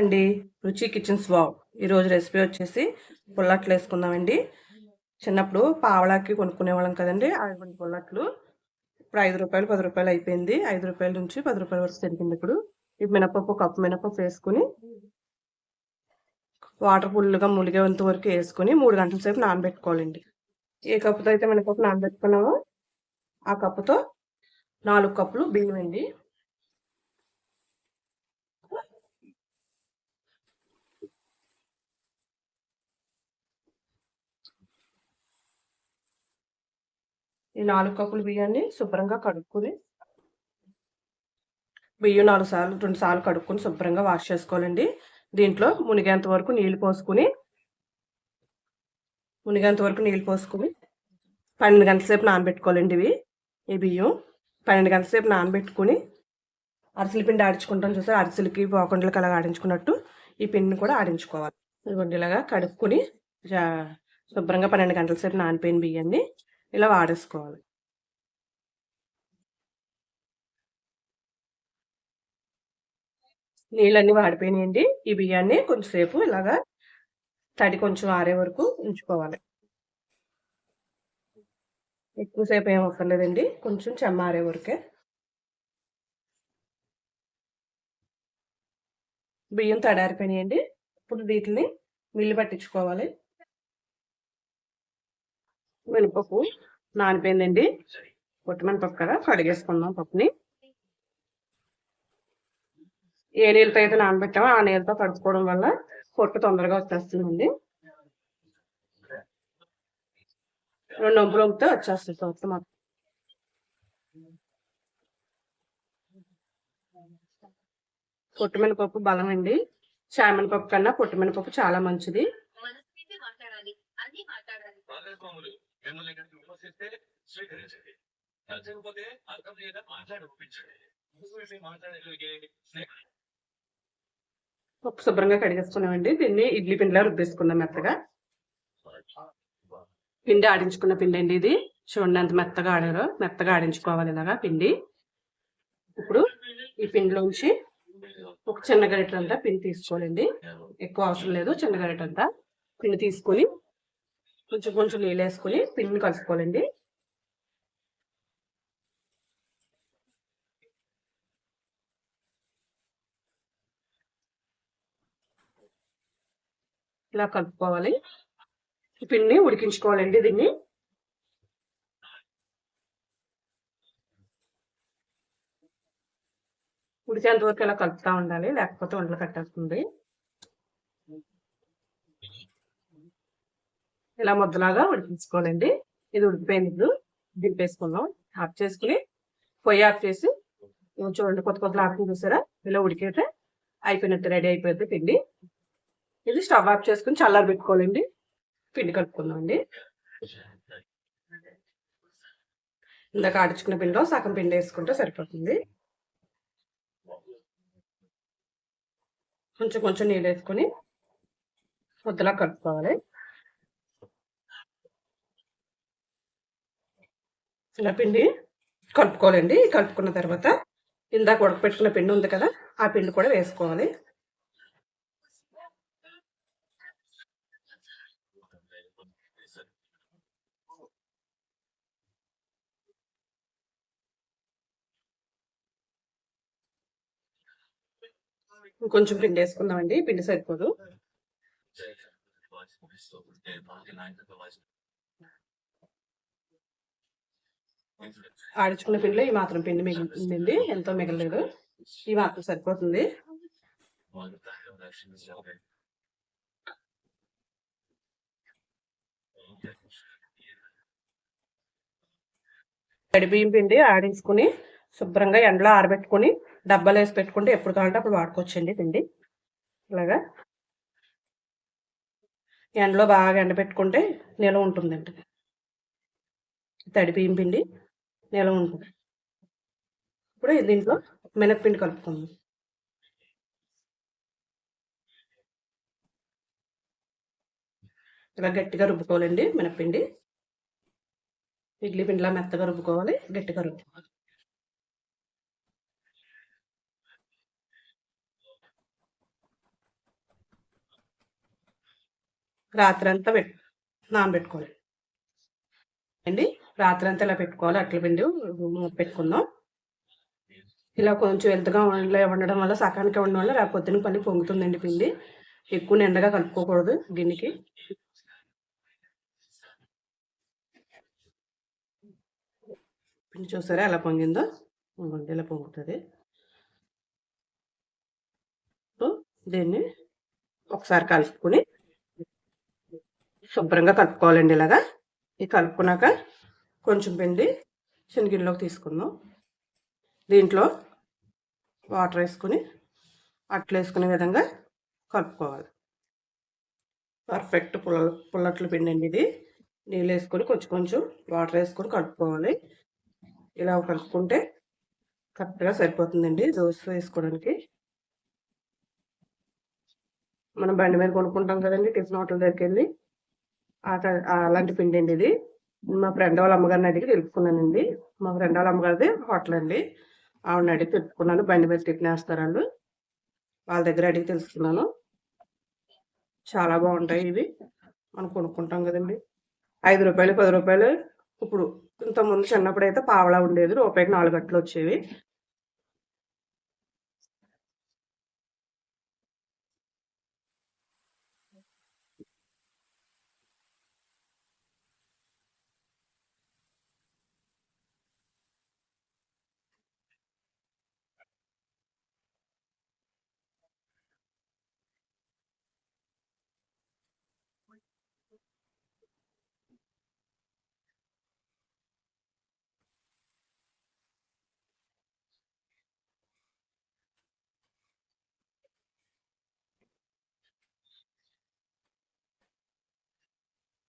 అండి. రుచి kitchens wow. ఈరోజు రెసిపీ వచ్చేసి పుల్లట్లు వేసుకుందామండి. చిన్నప్పుడు పావలాకి కొనుక్కునే వాళ్ళం కదండి అటువంటి పుల్లట్లు. ఇప్పుడు ఐదు రూపాయలు పది రూపాయలు అయిపోయింది. ఐదు రూపాయల నుంచి పది రూపాయల వరకు తిరిగింది ఇప్పుడు. ఈ మినపప్పు కప్పు మినపప్పు వేసుకుని వాటర్ ఫుల్గా ములిగేంత వరకు వేసుకుని మూడు గంటల సేపు నానబెట్టుకోవాలండి. ఏ కప్పుతో అయితే మినపప్పు నానబెట్టుకున్నామో ఆ కప్పుతో నాలుగు కప్పులు బియ్యం అండి ఈ నాలుగు కప్పులు బియ్యాన్ని శుభ్రంగా కడుక్కొని బియ్యం నాలుగు సార్లు రెండు సార్లు కడుక్కుని శుభ్రంగా వాష్ చేసుకోవాలండి. దీంట్లో మునిగేంత వరకు నీళ్ళు పోసుకుని మునిగేంత వరకు నీళ్ళు పోసుకుని పన్నెండు గంటల సేపు నానబెట్టుకోవాలండి ఇవి ఈ బియ్యం. పన్నెండు గంటల సేపు నానబెట్టుకుని అరిసెల పిండి ఆడించుకుంటాం చూసారు? అరిసెలకి పోకుండలకి అలా ఆడించుకున్నట్టు ఈ పిండిని కూడా ఆడించుకోవాలి. ఇదిగోండి ఇలాగా కడుక్కుని శుభ్రంగా పన్నెండు గంటల సేపు నానిపోయిన బియ్యాన్ని ఇలా వాడేసుకోవాలి. నీళ్ళన్నీ వాడిపోయినాయండి. ఈ బియ్యాన్ని కొంచెంసేపు ఇలాగా తడి కొంచెం ఆరే వరకు ఉంచుకోవాలి. ఎక్కువసేపు ఏం అక్కర్లేదండి కొంచెం చెమ్మారే వరకే. బియ్యం తడారిపోయినాయండి ఇప్పుడు వీటిని మిల్లు పట్టించుకోవాలి. మినపప్పు నానిపోయిందండి. పొట్టిమినపప్పు కదా కడిగేసుకుందాం పప్పుని. ఏ నీళ్ళతో అయితే నానబెట్టామో ఆ నీళ్ళతో కడుక్కోవడం వల్ల పొట్టు తొందరగా వచ్చేస్తుందండి. రెండు వంపులు వంపితే వచ్చేస్తుంది పొట్టు మాత్రం. పొట్టుమినపప్పు బలం అండి చామనపప్పు కన్నా పొట్టుమినపప్పు చాలా మంచిది. పప్పు శుభ్రంగా కడిగేసుకున్నామండి. దీన్ని ఇడ్లీ పిండిలా రుబ్బేసుకుందాం మెత్తగా. పిండి ఆడించుకున్న పిండి అండి ఇది. చూడండి ఎంత మెత్తగా ఆడారో. మెత్తగా ఆడించుకోవాలి ఇలాగా పిండి. ఇప్పుడు ఈ పిండిలోంచి ఒక చిన్న గరిట అంతా పిండి తీసుకోవాలండి. ఎక్కువ అవసరం లేదు. చిన్న గరిట అంతా పిండి తీసుకొని కొంచెం కొంచెం నీళ్ళు వేసుకొని పిండిని కలుసుకోవాలండి ఇలా కలుపుకోవాలి. పిండిని ఉడికించుకోవాలండి దీన్ని. ఉడికేంత వరకు ఇలా కలుపుతూ ఉండాలి లేకపోతే వంటలు కట్టేస్తుంది. ఇలా ముద్దలాగా ఉడికించుకోవాలండి. ఇది ఉడికిపోయింది ఇప్పుడు. దింపేసుకుందాం. ఆఫ్ చేసుకుని పొయ్యి ఆఫ్ చేసి చూడండి కొత్త కొత్త ఆఫ్ చూసారా? ఇలా ఉడికైతే అయిపోయినట్టు రెడీ అయిపోయింది పిండి. ఇది స్టవ్ ఆఫ్ చేసుకుని చల్లారి పెట్టుకోవాలండి. పిండి కలుపుకుందామండి. ఇందాక ఆడించుకున్న పిండిలో సగం పిండి వేసుకుంటే సరిపోతుంది. కొంచెం కొంచెం నీళ్ళు వేసుకొని ముద్దలా కలుపుకోవాలి. ఇలా పిండి కలుపుకోవాలండి. కలుపుకున్న తర్వాత ఇందాక ఉడకపెట్టుకున్న పిండి ఉంది కదా ఆ పిండి కూడా వేసుకోవాలి. కొంచెం పిండి వేసుకుందామండి. పిండి సరిపోదు. ఆడించుకున్న పిండిలో ఈ మాత్రం పిండి మిగిలింది. ఎంతో మిగలలేదు. ఈ మాత్రం సరిపోతుంది. తడి బియ్యం పిండి ఆడించుకుని శుభ్రంగా ఎండలో ఆరబెట్టుకుని డబ్బాలు వేసి పెట్టుకుంటే ఎప్పుడు కావాలంటే అప్పుడు వాడుకోవచ్చండి పిండి. ఇలాగా ఎండలో బాగా ఎండబెట్టుకుంటే నిల్వ ఉంటుందండి. తడి పిండి. ఎలా ఉంటుంది? ఇప్పుడు దీంట్లో మినప్పిండి కలుపుకుందాం. ఇలా గట్టిగా రుబ్బుకోవాలండి మినప్పిండి ఇడ్లీ పిండిలా మెత్తగా రుబ్బుకోవాలి గట్టిగా రుబ్బుకోవాలి. రాత్రి అంతా పెట్టు నానబెట్టుకోవాలి. అండి. రాత్రి అంతా ఇలా పెట్టుకోవాలి. అట్ల పిండి పెట్టుకుందాం. ఇలా కొంచెం ఎంతగా ఉండలే ఉండడం వల్ల సకానికి ఉండడం వల్ల రేపు పొద్దున పని పొంగుతుందండి పిండి. ఎక్కువ నిండగా కలుపుకోకూడదు గిన్నెకి. పిండి చూసారా ఎలా పొంగిందో? ఇలా పొంగుతుంది. దీన్ని ఒకసారి కలుపుకొని శుభ్రంగా కలుపుకోవాలండి ఇలాగా. ఇది కలుపుకున్నాక కొంచెం పిండి శనగిన్నెలోకి తీసుకుందాం. దీంట్లో వాటర్ వేసుకుని అట్లు వేసుకునే విధంగా కలుపుకోవాలి. పర్ఫెక్ట్ పుల్ల పుల్లట్లు పిండి అండి ఇది. నీళ్ళు వేసుకొని కొంచెం కొంచెం వాటర్ వేసుకొని కలుపుకోవాలి. ఇలా కలుపుకుంటే కరెక్ట్గా సరిపోతుందండి దోశ వేసుకోవడానికి. మనం బండి మీద కొనుక్కుంటాం కదండి టిఫిన్ హోటల్ దగ్గరికి వెళ్ళి. అలాంటి పిండి అండి ఇది. మా ఫ్రెండ్ వాళ్ళ అమ్మగారిని అడిగి తెలుపుకున్నానండి. మా ఫ్రెండ్ వాళ్ళ అమ్మగారిది హోటల్ అండి. ఆవిడని అడిగి తెలుపుకున్నాను. బండి మీద టిఫిన్ వేస్తారు వాళ్ళు వాళ్ళ దగ్గర అడిగి తెలుసుకున్నాను. చాలా బాగుంటాయి ఇవి. మనం కొనుక్కుంటాం కదండి. ఐదు రూపాయలు పది రూపాయలు. ఇప్పుడు ఇంతకుముందు చిన్నప్పుడు అయితే పావలా ఉండేది. రూపాయికి నాలుగు గట్లు వచ్చేవి.